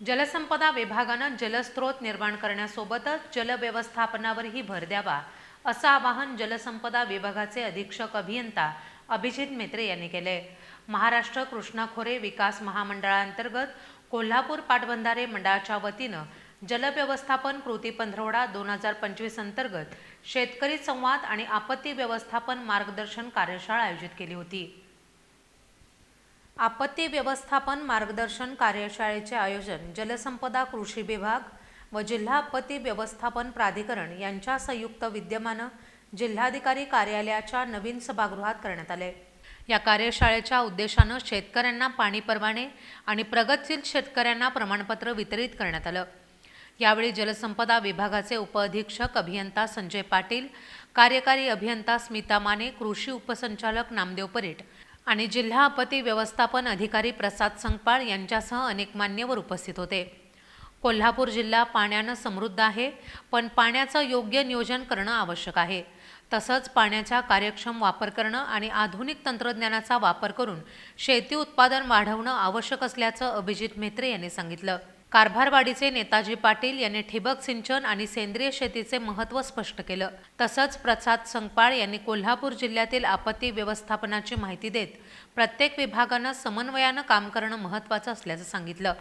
जलसंपदा विभागानं जलस्रोत निर्माण करण्यासोबतच जलव्यवस्थापनावरही भर द्यावा असं आवाहन जलसंपदा विभागाचे अधीक्षक अभियंता अभिजित मेत्रे यांनी केले महाराष्ट्र कृष्णा खोरे विकास महामंडळांतर्गत कोल्हापूर पाटबंधारे मंडळाच्या वतीनं जलव्यवस्थापन कृती पंधरवडा दोन हजार पंचवीस अंतर्गत शेतकरी संवाद आणि आपत्ती व्यवस्थापन मार्गदर्शन कार्यशाळा आयोजित केली होती. आपत्ती व्यवस्थापन मार्गदर्शन कार्यशाळेचे आयोजन जलसंपदा कृषी विभाग व जिल्हा आपत्ती व्यवस्थापन प्राधिकरण यांच्या संयुक्त विद्यमानं जिल्हाधिकारी कार्यालयाच्या नवीन सभागृहात करण्यात आले. या कार्यशाळेच्या उद्देशानं शेतकऱ्यांना पाणी परवाने आणि प्रगतशील शेतकऱ्यांना प्रमाणपत्र वितरित करण्यात आलं. यावेळी जलसंपदा विभागाचे उपअधीक्षक अभियंता संजय पाटील कार्यकारी अभियंता स्मिता माने कृषी उपसंचालक नामदेव परीट आणि जिल्हा आपत्ती व्यवस्थापन अधिकारी प्रसाद संगपाळ यांच्यासह अनेक मान्यवर उपस्थित होते. कोल्हापूर जिल्हा पाण्यानं समृद्ध आहे पण पाण्याचं योग्य नियोजन करणं आवश्यक आहे. तसंच पाण्याचा कार्यक्षम वापर करणं आणि आधुनिक तंत्रज्ञानाचा वापर करून शेती उत्पादन वाढवणं आवश्यक असल्याचं अभिजित म्हेत्रे यांनी सांगितलं. कारभारवाडीचे नेताजी पाटील यांनी ठिबक सिंचन आणि सेंद्रिय शेतीचे महत्त्व स्पष्ट केलं. तसंच प्रसाद संगपाळ यांनी कोल्हापूर जिल्ह्यातील आपत्ती व्यवस्थापनाची माहिती देत प्रत्येक विभागानं समन्वयानं काम करणं महत्त्वाचं असल्याचं सांगितलं.